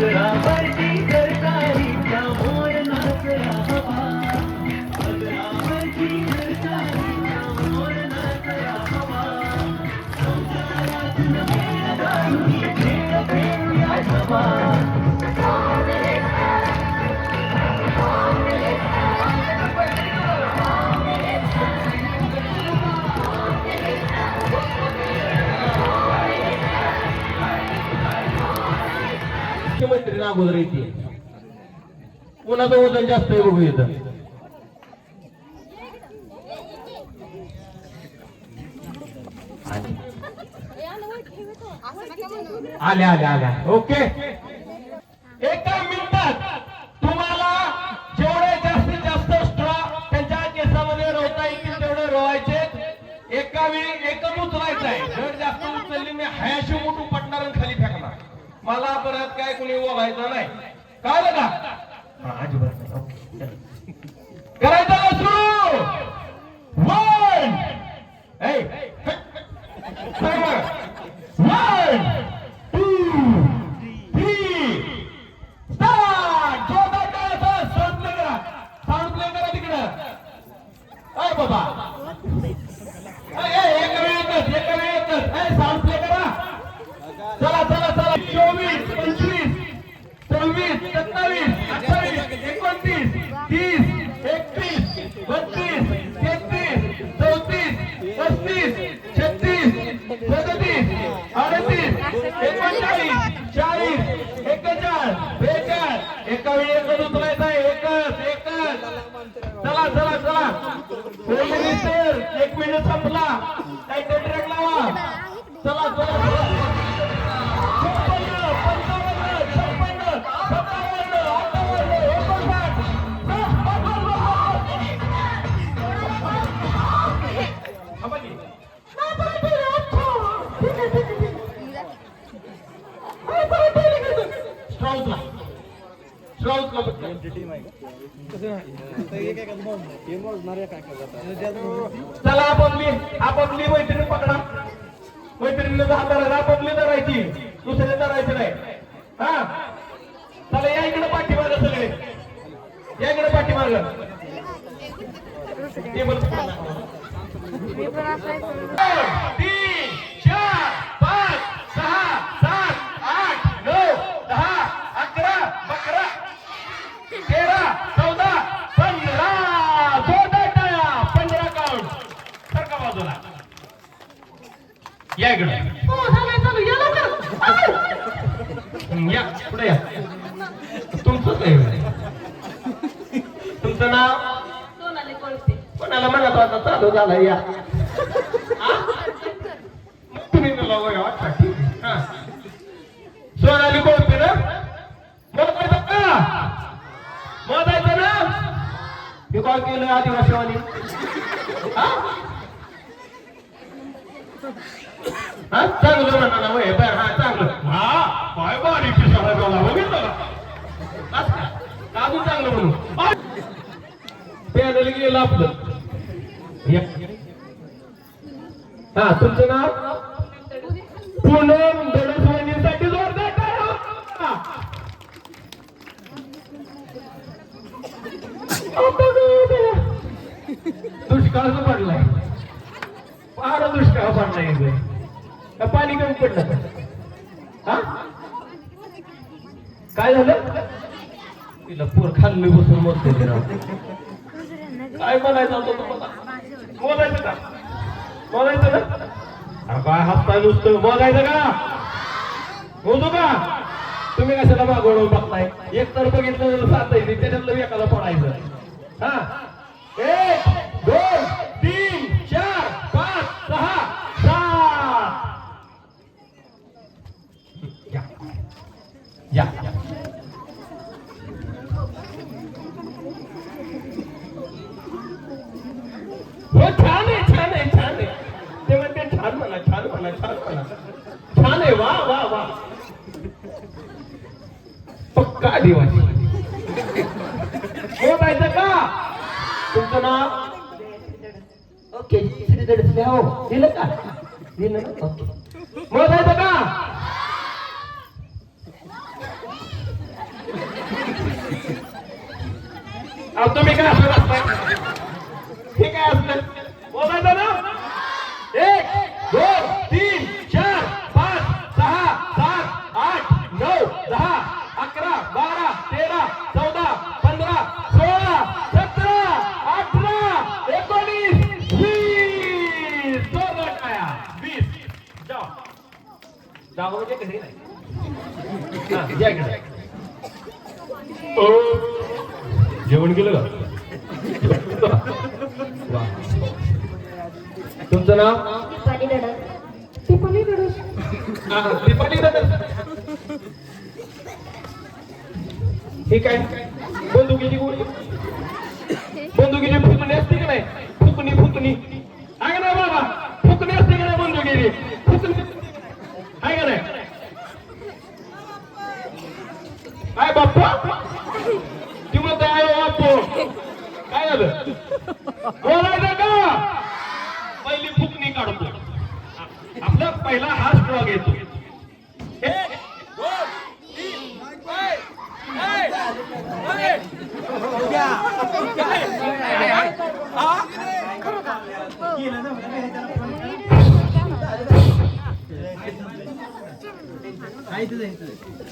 Bye. ना अगोदर येते. कोणाचं वजन जास्त आहे बघू येतं आल्या आल्या आल्या ओके. एक मला परत काय कोणी बोलायचं नाही. कळलं का? हा ओके करायचं चला आपापली आपापली मैत्रीण पकडा. मैत्रिणीला हात धरायचा आपापली धरायची. दुसरे धरायचे नाही. हा? चला या इकडे पाठीमाग सगळे. या इकडे पाठीमाग. या इकडे. हं, या पुढे या. तुमचंच आहे तुमचं नाव? कोळपे कोणाला म्हणत होता चालू झाला या? तुम्ही तुला वय वाटता ठीक. सोनाली कोणते ना? मोजायचं का? ना? हे कॉल केलं आदिवासीवाणी हा? हा चांगलं म्हणा ना वय बर हा चांगलं हा काय बारीक दिसायला मला बघितलं का असं का? का अजून चांगलं म्हणू पॅनल गेलं आपलं. हा तुमचं नाव पूनम दडसवानीसाठी जोरदार. दुष्काळ पडलाय फार दुष्काळ पडलाय. का पाणी कमी पडलं? हा? काय झालं? तिला पूर खाल्ली बसून मरते ते राव. काय म्हणायचं होतं तुम्हाला? बोलायचं का? बोलायचं ना अरे काय हसताय नुसतं. बोलायचं का? बोलतो का? तुम्ही कशाला मागवून बघताय? एक तर बघितलं सात आहे त्याच्यातलं एकाला पडायचं. हा? एक दोन हो छान आहे छान आहे छान आहे. ते म्हणते छान म्हणा छान म्हणा छान म्हणा. छान आहे वा वा वा. पक्का आदिवासी. हो पाहिजे का? तुमचं नाव? ओके श्रीधर हो दिलं का? दिलं ना? ओके. मग पाहिजे का तुम्ही काय असं काय असतं बोलायचं ना? एक दोन तीन चार पाच सहा सात आठ नऊ दहा अकरा बारा तेरा चौदा पंधरा सोळा सतरा अठरा एकोणीस वीस. दोन टाळ्या. वीस. जाओ. जाओ म्हणजे घरी नाही. जेवण केलं का? तुमचं नाव? पाणी दडत हा, दीपाली दादा. हे काय बंदुकीची गोळी बंदुकीची फुकणी असते की नाही फुकणी फुकणी आहे का नाही बाबा फुकणी असते का नाही बंदुकीची फुकणी आहे का नाही काय बाप्पा ती म्हणते आहे बाप्पो काय झालं बोलायचं का पहिली फुकणी काढतो आपला पहिला हा स्ट्रॉ घेतो.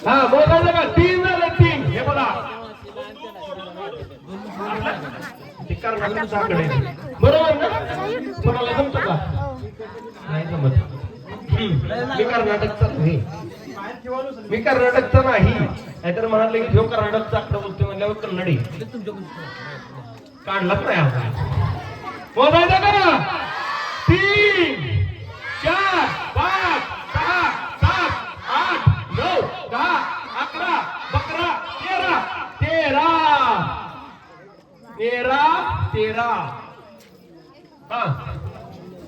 हा. बोला का? तीन झालं तीन. हे बोला. बरोबर ना? कोणाला जमतो का? नाही जमत. मी कर्नाटकचा नाही. मी कर्नाटकचा नाही. नाहीतर म्हणाले की जो कर्नाटकचा आकडा बोलतो म्हणल्यावर कन्नडी. काढलाच नाही बोलायचं का तीन चार पाच सहा सात आठ नऊ दहा अकरा बकरा तेरा तेरा. तेरा तेरा. हा.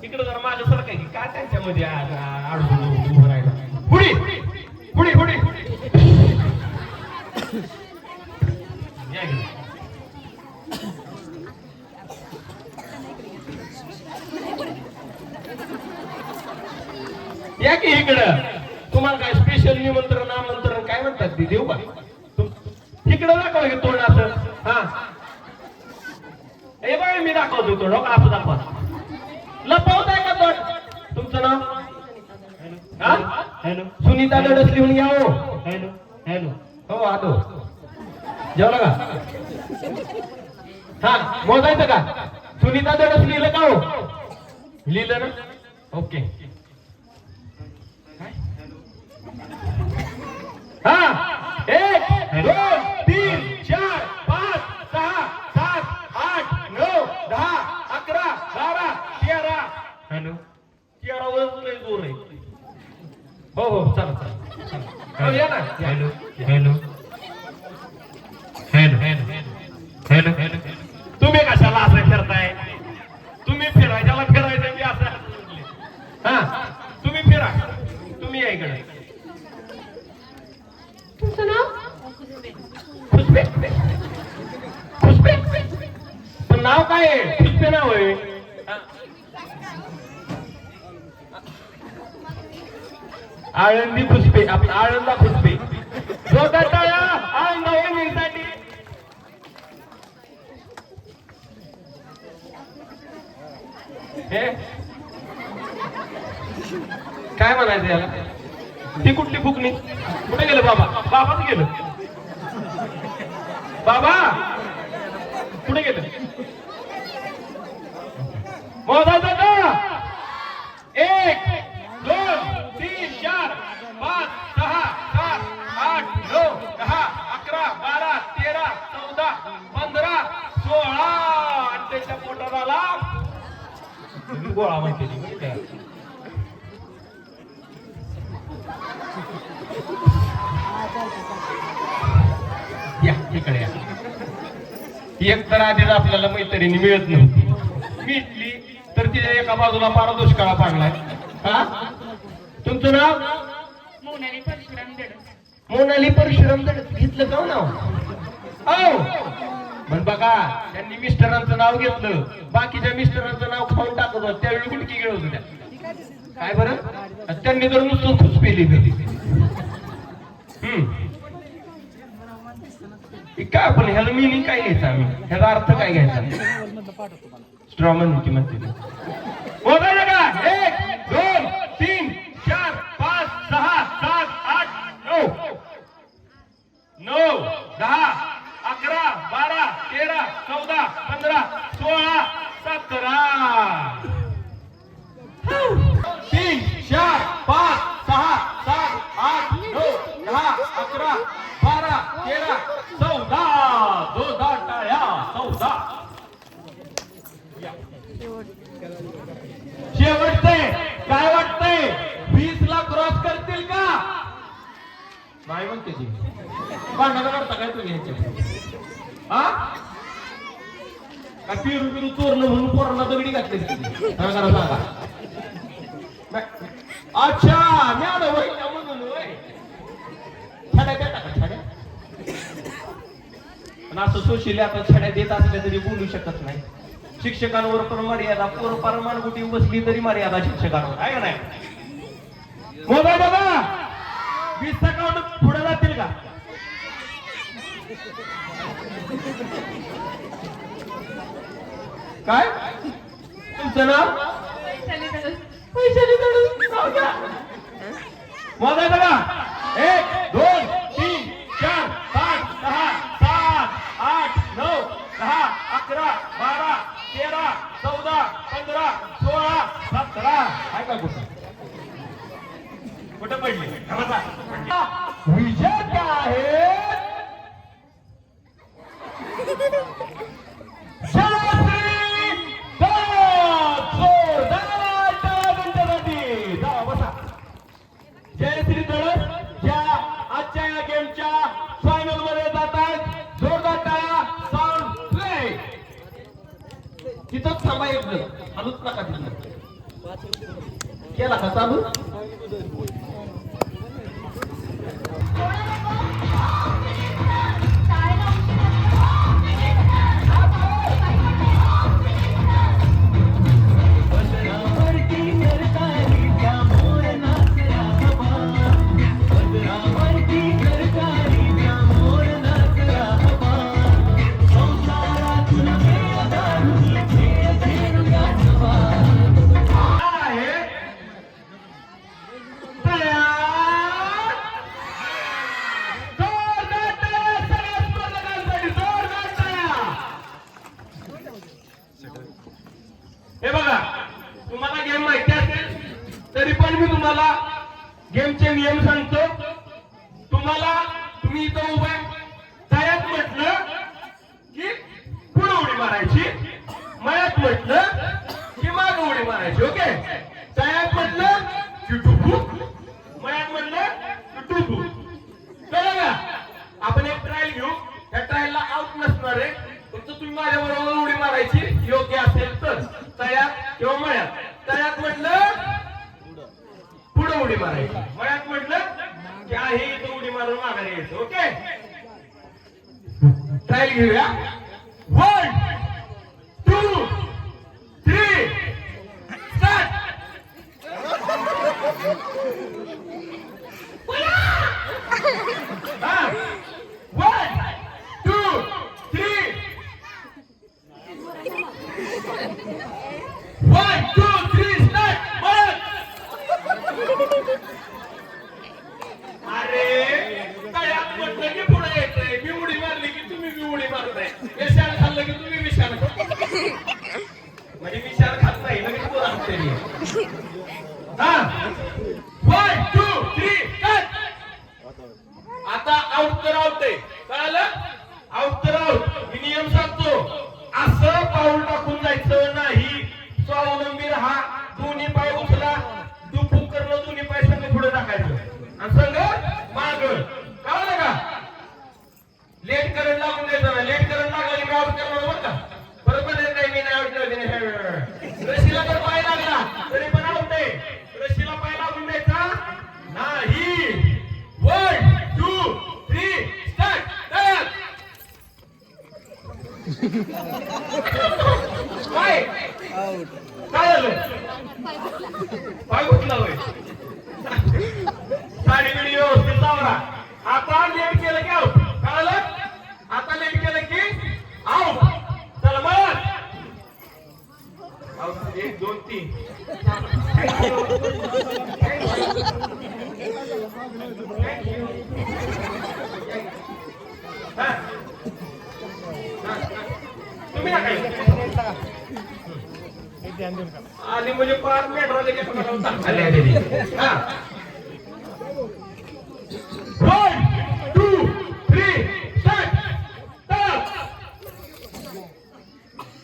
इकडे जरा माझ्यासारखं की काय त्यांच्यामध्ये आता আর হলো सुनीता दडस लिहून या हो. Hello hello. हो आलो जेवला का? हा मोजायचं का? सुनीता दडस लिहिलं का हो? लिहिलं ना? ओके. हा. एक दोन तीन चार पाच सहा सात आठ नऊ दहा अकरा बारा तेरा हॅलो तेरा वर लय जोर आहे हो हो चला hello. Hello. Hello. Hello. Hello तुम्ही कशाला असं फिरताय? तुम्ही फिरायच्याला फिरायचं मी असं हा? तुम्ही फिरा. तुम्ही या इकडे. तुमचं नाव? खुशबे खुशबे पण नाव काय आहे? खुशबे नाव आहे हा. आळंदी पुष्पे आपला आळंदा खुशबे काय म्हणायचं याला? ती कुठली फुकणी? कुठे गेलं बाबा? बाबाच गेलं. बाबा! कुठे गेलं? मोजायचं गोळा म्हणते ती, माहिती आहे? या इकडे या. एक तर आधीच आपल्याला मैत्रिणी मिळत नव्हती. मिळली तर तिच्या एका बाजूला पारा दुष्काळा पाडलाय. हा? तुमचं नाव? मोनाली परशुराम दडत मोनाली परशुराम दड- घेतलं का हो नाव? औ पण बघा त्यांनी मिस्टरांचं नाव घेतलं. बाकीच्या मिस्टरांचं नाव खाऊन टाकत होत. त्यावेळी गुटकी गेलं होत्या काय बरं? त्यांनी तर नुसतं खुश पेली हम्म. काय आपण ह्याला मिनिंग काय घ्यायचं आम्ही? ह्याचा अर्थ काय घ्यायचा? स्ट्रॉमन म्हणते म्हणते ती. एक दोन तीन चार पाच सहा सात आठ नऊ. नऊ दहा अकरा बारा तेरा चौदा पंधरा सोळा सतरा. तीन चार पाच सहा सात आठ नऊ दहा अकरा बारा तेरा चौदा. चौदा टाळ्या चौदा. शेवटचे काय वाटतंय? वीस ला क्रॉस करतील का? नाही म्हणते ती. भांडणं करता काय तुम्ही ह्याच्या काय पेरू पेरू चोरलं म्हणून पोरांना दगडी घातली सांगा अच्छा मी आलो म्हणून होय. छड्या देता का छड्या? पण असं सुशील आता छड्या देत असल्या तरी बोलू शकत नाही. शिक्षकांवर पण मर्यादा पोर परमानगुटी बसली तरी मर्यादा शिक्षकांवर आहे का नाही? हो मोबाईल दादा वीस टक्का पुढे जातील का? काय? तुमचं नाव? पैशाने दडून बघा एक दोन तीन चार पाच सहा सात आठ नऊ दहा अकरा बारा तेरा चौदा पंधरा सोळा सतरा. काय का कुठं? कुठं पडली? विजेता आहे? येत नाही हलूच केला का चालू? થાય છે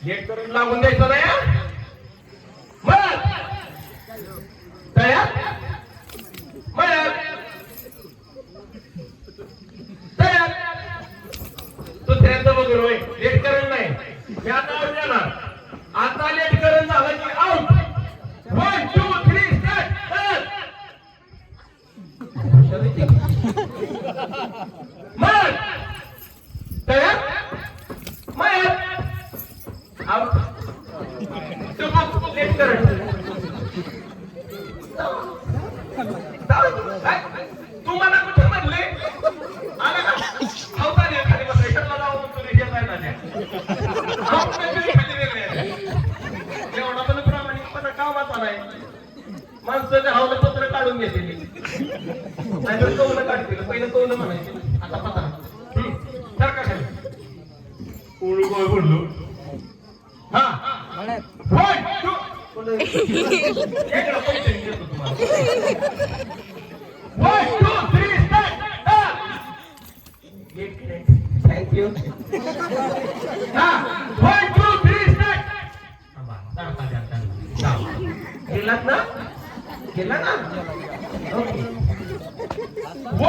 लेट करून लागून द्यायचं नाही मग तयार? मग तयार? दुसऱ्यांदा वगैरे होय. लेट करून नाही. या तुम्हाला कुठे म्हणले? आला का? अवतार या खाली बसा इकडला जावं म्हणतो रे हे हवलं पत्र काढून घेते मी. नाही तर कौन काढतील पहिलं कौन म्हणायचे. आता पत्र.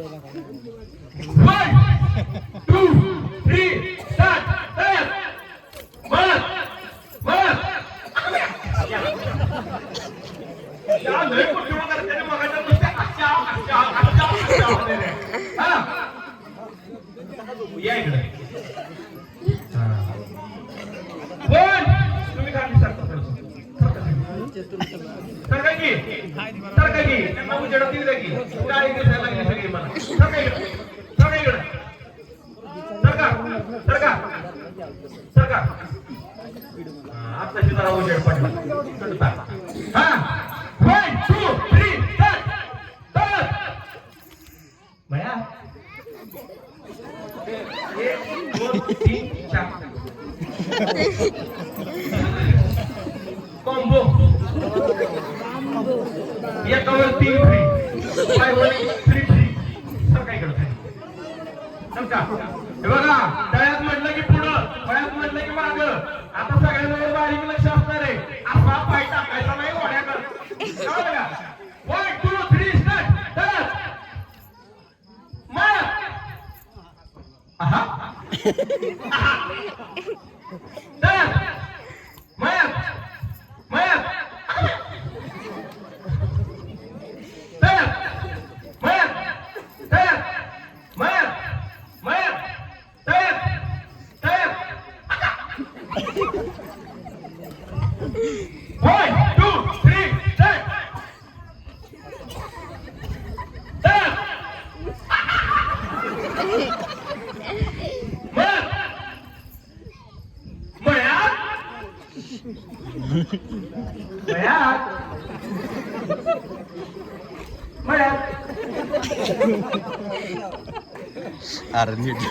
Udah. അറിഞ്ഞിട്ട്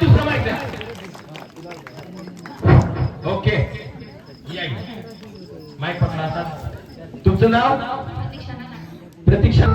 दुसरा माहिती द्या. ओके. माईक पकडा तुमचं नाव प्रतीक्षा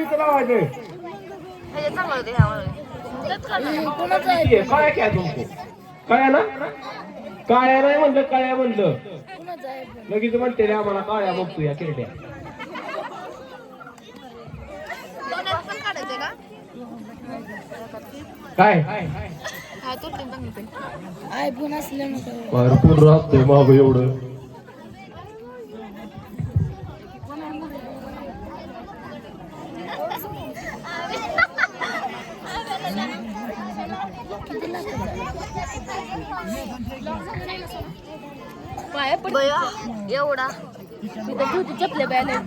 इथं लावायचं आहे? काय काय तुमको काय ना? काळ्या नाही म्हणलं काळ्या म्हणलं. लगेच म्हणते रे आम्हाला काळ्या बघतो या किरड्या. काय? भरपूर राहतोय माग एवढं. पाय एवढा. तिथं तू चपले बायला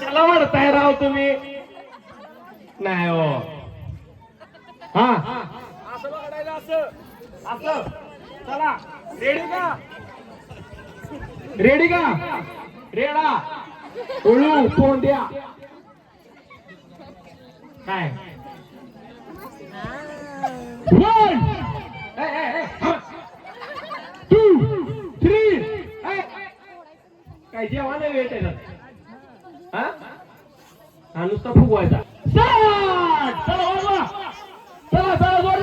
त्याला म्हणताय राव तुम्ही. नाही हो. हा. असं बघायला असं. असं. चला. रेडी का? रेडी का? रेडा. उळू तोंड्या काय? वन टू थ्री काय जेवण आहे वेट आहे हा? हा नुसता फुगवायचा. चला चला चला चला चला जोर